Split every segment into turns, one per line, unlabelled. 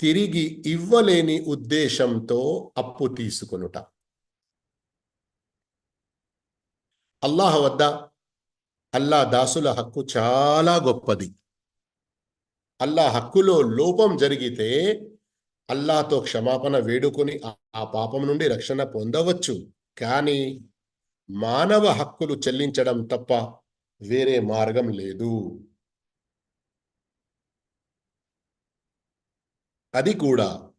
తిరిగి ఇవ్వలేని ఉద్దేశంతో అప్పు తీసుకొనుట. అల్లాహ్ వద్ద అల్లా దాసుల హక్కు చాలా గొప్పది. అల్లా హక్కులో లోపం జరిగితే అల్లాతో క్షమాపణ వేడుకొని ఆ- ఆ పాపం నుండి రక్షణ పొందవచ్చు. కానీ మానవ హక్కులు చెల్లించడం తప్ప వేరే మార్గం లేదు. అది కూడా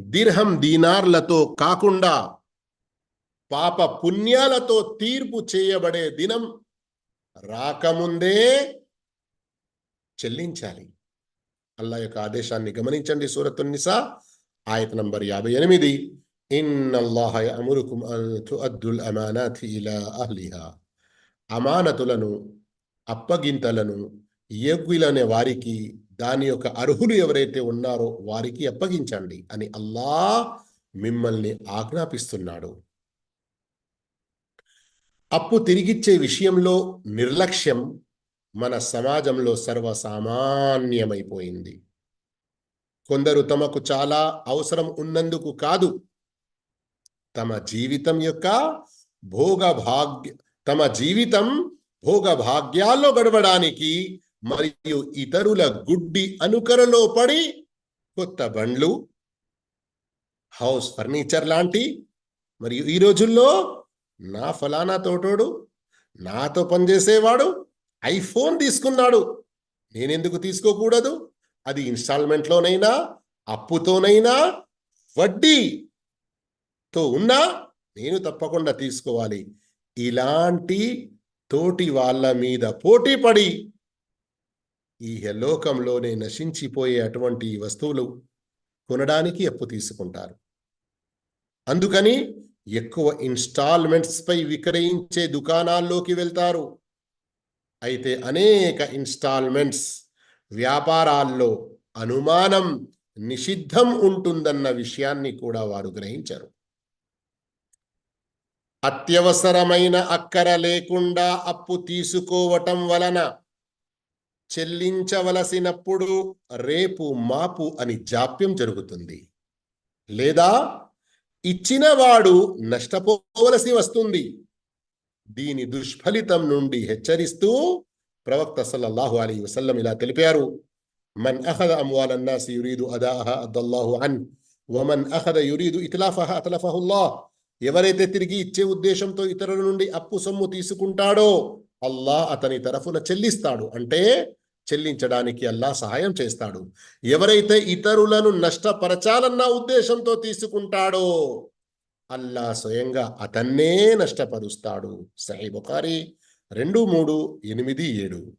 దిర్హం దీనార్లతో కాకుండా పాప పుణ్యాలతో తీర్పు చేయబడే దినం రాకముందే చెల్లించాలి. అల్లా యొక్క ఆదేశాన్ని గమనించండి సూరతున్నిసా ఆయత నంబర్ యాభై ఎనిమిది. ఇన్నల్లాహ యఅమురుకుం అహ్లిహా. అమానతులను అప్పగింతలను యోగ్యులనే వారికి దాని యొక్క అర్హులు ఎవరైతే ఉన్నారో వారికి అప్పగించండి అని అల్లా మిమ్మల్ని ఆజ్ఞాపిస్తున్నాడు. అప్పు తిరిగిచ్చే విషయంలో నిర్లక్ష్యం మన సమాజంలో సర్వసామాన్యమైపోయింది. కొందరు తమకు చాలా అవసరం ఉన్నందుకు కాదు తమ జీవితం యొక్క భోగభాగ్య తమ జీవితం భోగభాగ్యాల్లో గడవడానికి మరియు ఇతరుల గుడ్డి అనుకరలో పడి కొత్త బండ్లు హౌస్ ఫర్నిచర్ లాంటి మరియు ఈ రోజుల్లో నా ఫలానా తోటోడు నాతో పనిచేసేవాడు ఐఫోన్ తీసుకున్నాడు. నేనెందుకు తీసుకోకూడదు? అది ఇన్స్టాల్మెంట్లోనైనా అప్పుతోనైనా వడ్డీతో ఉన్నా నేను తప్పకుండా తీసుకోవాలి. ఇలాంటి తోటి వాళ్ళ మీద పోటీ పడి ఈ యలోకంలోనే నశించిపోయే అటువంటి వస్తువులు కొనడానికి అప్పు తీసుకుంటారు. అందుకని ఎక్కువ ఇన్స్టాల్మెంట్స్పై విక్రయించే దుకాణాల్లోకి వెళ్తారు. అయితే అనేక ఇన్స్టాల్మెంట్స్ వ్యాపారాల్లో అనుమానం నిషిద్ధం ఉంటుందన్న విషయాన్ని కూడా వారు గ్రహించరు. అత్యవసరమైన అక్కర లేకుండా అప్పు తీసుకోవటం వలన చెల్లించవలసినప్పుడు రేపు మాపు అని జాప్యం జరుగుతుంది. లేదా ఇచ్చినవాడు నష్టపోవలసి వస్తుంది. దీని దుష్ఫలితం నుండి హెచ్చరిస్తూ ప్రవక్త సల్లల్లాహు అలీ వసల్లం ఇలా తెలిపారు. మన్ అహద అమ్వాల అన్నాసి అదాహ అద్దల్లాహు అన్ వమన్ అహద యురీదు ఇతలాఫహ అతలఫహుల్లా ఎవరైతే తిరిగి ఇచ్చే ఉద్దేశంతో ఇతరుల నుండి అప్పు సొమ్ము తీసుకుంటాడో అల్లా అతని తరఫున చెల్లిస్తాడు. అంటే చెల్లించడానికి అల్లా సహాయం చేస్తాడు. ఎవరైతే ఇతరులను నష్టపరచాలన్న ఉద్దేశంతో తీసుకుంటాడో అల్లా స్వయంగా అతన్నే నష్టపరుస్తాడు. సహీ బుఖారి రెండు మూడు ఎనిమిది ఏడు.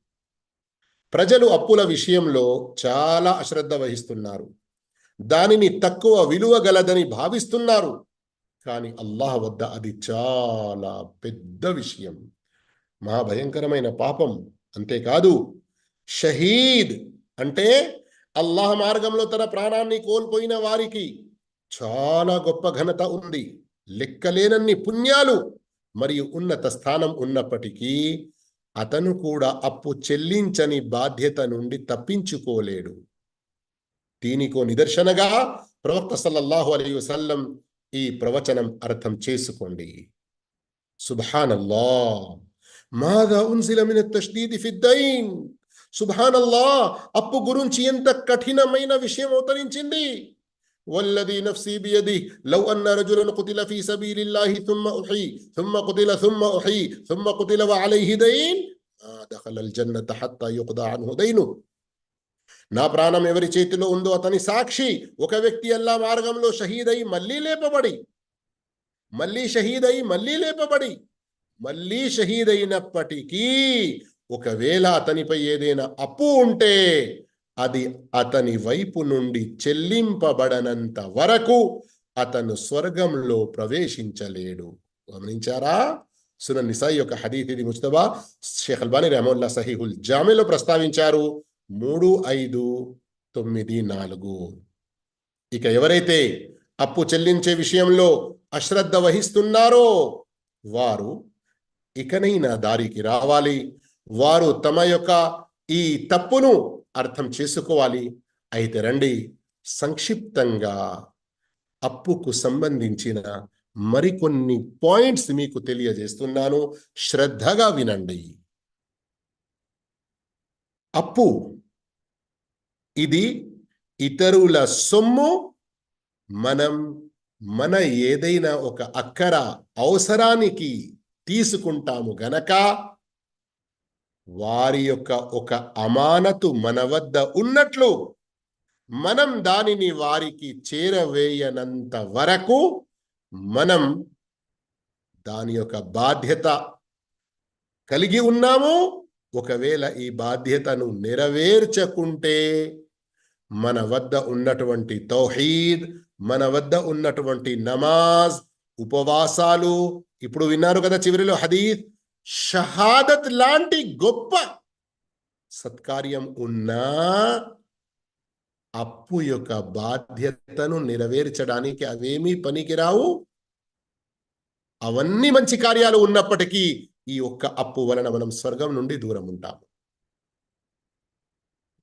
ప్రజలు అప్పుల విషయంలో చాలా అశ్రద్ధ వహిస్తున్నారు. దానిని తక్కువ విలువ గలదని భావిస్తున్నారు. కానీ అల్లాహ్ వద్ద అది చాలా పెద్ద విషయం. మహాభయంకరమైన పాపం అంతేకాదు షహీద్ అంటే అల్లాహ్ మార్గంలో తన ప్రాణాన్ని కోల్పోయిన వారికి చాలా గొప్ప ఘనత ఉంది. లెక్కలేనన్ని పుణ్యాలు మరియు ఉన్నత స్థానం ఉన్నప్పటికీ అతను కూడా అప్పు చెల్లించని బాధ్యత నుండి తప్పించుకోలేడు. దీనికో నిదర్శనగా ప్రవక్త సల్లల్లాహు అలీ వసల్లం ఈ ప్రవచనం అర్థం చేసుకోండి. సుబ్హానల్లా మాదా ఉన్సిల మిన తష్దీది ఫిద్దైన్ సుబ్హానల్లా అప్పు గురించి ఎంత కఠినమైన విషయం అవతరించింది والذي نفسي بيده لو أن رجلا قتل في سبيل الله ثم أحي ثم قتل ثم أحي ثم قتل وعليه دين ما دخل الجنة حتى يقضى عنه دينه నా ప్రాణం ఎవరి చేతిలో ఉందో అతని సాక్షి ఒక వ్యక్తి అల్లా మార్గంలో షహీద్ అయి మళ్ళీ లేపబడి మళ్ళీ షహీద్ అయి మళ్ళీ లేపబడి మళ్ళీ షహీద్ అయినప్పటికీ ఒకవేళ అతనిపై ఏదైనా అప్పు ఉంటే అది అతని వైపు నుండి చెల్లింపబడనంత వరకు అతను స్వర్గంలో ప్రవేశించలేడు. గమనించారా? సున నిసాయి యొక్క హదీత్ ఇది ముస్తబా షేఖ్ అల్బానీ రహముల్లా సహీహుల్ జామేలో ప్రస్తావించారు. మూడు ఐదు తొమ్మిది నాలుగు. ఇక ఎవరైతే అప్పు చెల్లించే విషయంలో అశ్రద్ధ వహిస్తున్నారో వారు ఇకనైనా దారికి రావాలి. వారు తమ యొక్క ఈ తప్పును అర్థం చేసుకోవాలి. అయితే రండి సంక్షిప్తంగా అప్పుకు సంబంధించిన మరికొన్ని పాయింట్స్ మీకు తెలియజేస్తున్నాను. శ్రద్ధగా వినండి. అప్పు. ఇది ఇతరుల సొమ్ము. మనం మన ఏదైనా ఒక అక్కర అవసరానికి తీసుకుంటాము గనక వారి యొక్క ఒక అమానతు మన వద్ద ఉన్నట్లు మనం దానిని వారికి చేరవేయనంత వరకు మనం దాని యొక్క బాధ్యత కలిగి ఉన్నాము. ఒకవేళ ఈ బాధ్యతను నెరవేర్చకుంటే మన వద్ద ఉన్నటువంటి తౌహీద్ మన వద్ద ఉన్నటువంటి నమాజ్ ఉపవాసాలు. ఇప్పుడు విన్నారు కదా చివరిలో హదీద్ షహాదత్ లాంటి గొప్ప సత్కార్యం ఉన్నా అప్పు యొక్క బాధ్యతను నెరవేర్చడానికి అవేమీ పనికిరావు. అవన్నీ మంచి కార్యాలు ఉన్నప్పటికీ ఈ ఒక్క అప్పు వలన మనం స్వర్గం నుండి దూరం ఉంటాము.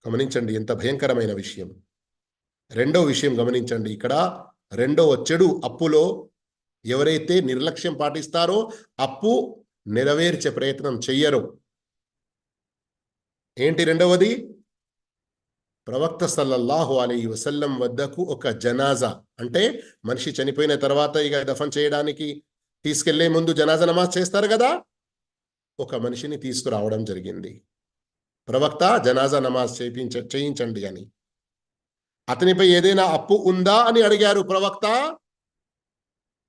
గమనించండి ఎంత భయంకరమైన విషయం. రెండో విషయం గమనించండి ఇక్కడ. రెండవ చెడు అప్పులో ఎవరైతే నిర్లక్ష్యం పాటిస్తారో అప్పు నెరవేర్చే ప్రయత్నం చెయ్యరు. ఏంటి రెండవది? ప్రవక్త సల్లల్లాహు అలీ వసల్లం వద్దకు ఒక జనాజా అంటే మనిషి చనిపోయిన తర్వాత ఇక దఫన్ చేయడానికి తీసుకెళ్ళే ముందు జనాజా నమాజ్ చేస్తారు కదా? ఒక మనిషిని తీసుకురావడం జరిగింది. ప్రవక్త జనాజా నమాజ్ చేయించ చేయించండి అని. అతనిపై ఏదైనా అప్పు ఉందా అని అడిగారు ప్రవక్త.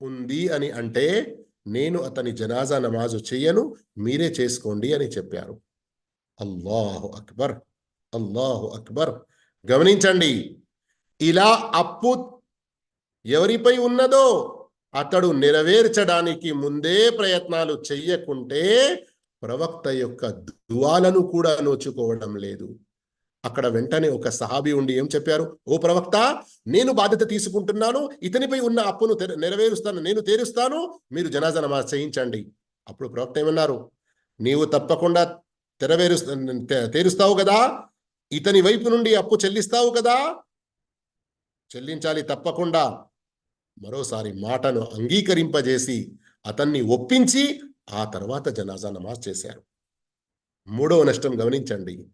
ఉంది అని అంటే నేను అతని జనాజా నమాజు చెయ్యను మీరే చేసుకోండి అని చెప్పారు. అల్లాహు అక్బర్ అల్లాహు అక్బర్. గమనించండి ఇలా అప్పు ఎవరిపై ఉన్నదో అతడు నెరవేర్చడానికి ముందే ప్రయత్నాలు చెయ్యకుంటే ప్రవక్త యొక్క దువాలను కూడా నోచుకోవడం లేదు. అక్కడ వెంటనే ఒక సహాబీ ఉండి ఏం చెప్పారు? ఓ ప్రవక్త నేను బాధ్యత తీసుకుంటున్నాను. ఇతనిపై ఉన్న అప్పును తెర- నెరవేరుస్తాను. నేను తీరుస్తాను. మీరు జనాజా నమాజ్ చేయించండి. అప్పుడు ప్రవక్త ఏమన్నారు? నీవు తప్పకుండా తెరవేరు తీరుస్తావు కదా? ఇతని వైపు నుండి అప్పు చెల్లిస్తావు కదా? చెల్లించాలి తప్పకుండా. మరోసారి మాటను అంగీకరింపజేసి అతన్ని ఒప్పించి ఆ తర్వాత జనాజా నమాజ్ చేశారు. మూడవ నష్టం గమనించండి.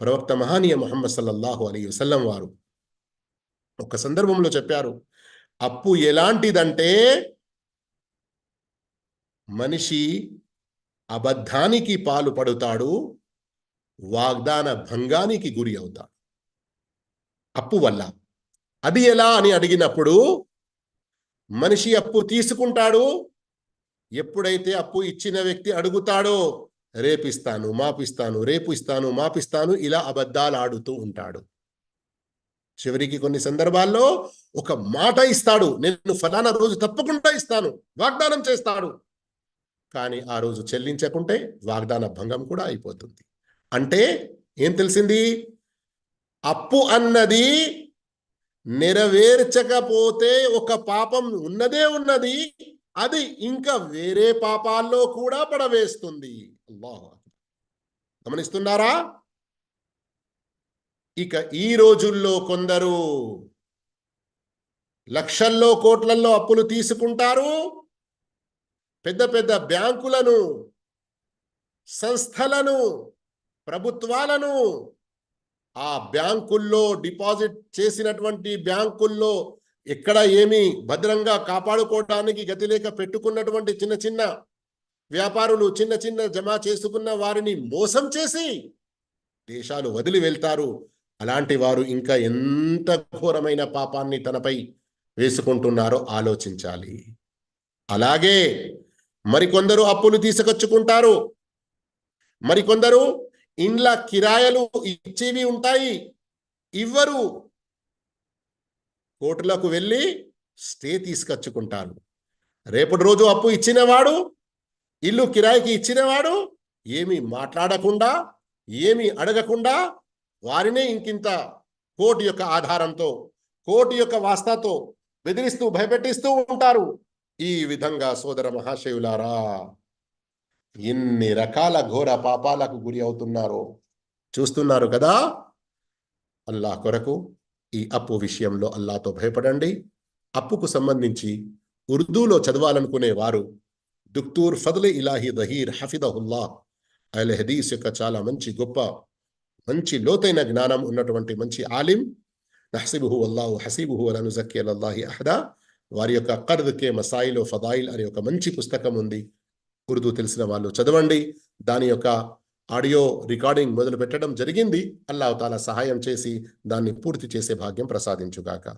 ప్రవక్త మహానీయ మొహమ్మద్ సల్లల్లాహు అలీ వసల్లం వారు ఒక సందర్భంలో చెప్పారు అప్పు ఎలాంటిదంటే మనిషి అబద్ధానికి పాలు పడుతాడు వాగ్దాన భంగానికి గురి అవుతాడు. అప్పు వల్ల. అది ఎలా అని అడిగినప్పుడు మనిషి అప్పు తీసుకుంటాడు ఎప్పుడైతే అప్పు ఇచ్చిన వ్యక్తి అడుగుతాడో రేపిస్తాను మాపిస్తాను రేపు ఇస్తాను మాపిస్తాను ఇలా అబద్ధాలు ఆడుతూ ఉంటాడు. చివరికి కొన్ని సందర్భాల్లో ఒక మాట ఇస్తాడు నేను ఫలానా రోజు తప్పకుండా ఇస్తాను వాగ్దానం చేస్తాడు. కానీ ఆ రోజు చెల్లించకుంటే వాగ్దాన భంగం కూడా అయిపోతుంది. అంటే ఏం తెలిసింది? అప్పు అన్నది నెరవేర్చకపోతే ఒక పాపం ఉన్నదే ఉన్నది అది ఇంకా వేరే పాపాల్లో కూడా పడవేస్తుంది. అల్లాహ్ గమనిస్తున్నారా? ఇక ఈ రోజుల్లో కొందరు లక్షల్లో కోట్లల్లో అప్పులు తీసుకుంటారు. పెద్ద పెద్ద బ్యాంకులను సంస్థలను ప్రభుత్వాలను ఆ బ్యాంకుల్లో డిపాజిట్ చేసినటువంటి బ్యాంకుల్లో ఎక్కడ ఏమి భద్రంగా కాపాడుకోవడానికి గతి లేక పెట్టుకున్నటువంటి చిన్న చిన్న వ్యాపారులు చిన్న చిన్న జమ చేసుకున్న వారిని మోసం చేసి దేశాలు వదిలి వెళ్తారు. అలాంటి వారు ఇంకా ఎంత ఘోరమైన పాపాన్ని తనపై వేసుకుంటున్నారో ఆలోచించాలి. అలాగే మరికొందరు అప్పులు తీసుకొచ్చుకుంటారు. మరికొందరు ఇండ్ల కిరాయలు ఇచ్చేవి ఉంటాయి. ఇవ్వరు. కోర్టులకు వెళ్ళి స్టే తీసుకొచ్చుకుంటారు. రేపటి రోజు అప్పు ఇచ్చినవాడు ఇల్లు కిరాయికి ఇచ్చినవాడు ఏమి మాట్లాడకుండా ఏమి అడగకుండా వారినే ఇంకింత కోటి యొక్క ఆధారంతో కోటి యొక్క వాస్తాతో బెదిరిస్తూ భయపెట్టిస్తూ ఉంటారు. ఈ విధంగా సోదర మహాశయులారా ఎన్ని రకాల ఘోర పాపాలకు గురి అవుతున్నారో చూస్తున్నారు కదా? అల్లాహ్ కొరకు ఈ అప్పు విషయంలో అల్లాతో భయపడండి. అప్పుకు సంబంధించి ఉర్దూలో చదవాలనుకునే వారు దుక్తూర్ ఫద్ల్ ఇలాహి దహీర్ హఫిదహుల్లా. అల్ హదీస్ యొక్క చాలా మంచి గొప్ప మంచి లోతైన జ్ఞానం ఉన్నటువంటి మంచి ఆలిం. నహసిబుహు అల్లాహు హసీబుహు అలను జక్కి అల్లాహి అహదా. వారి యొక్క కర్ద్ కే మసాయిల్ ఫదాయిల్ అనే ఒక మంచి పుస్తకం ఉంది. ఉర్దూ తెలిసిన వాళ్ళు చదవండి. దాని యొక్క ఆడియో రికార్డింగ్ మొదలు పెట్టడం జరిగింది. అల్లాహ్ తాలా సహాయం చేసి దాన్ని పూర్తి చేసే భాగ్యం ప్రసాదించుగాక.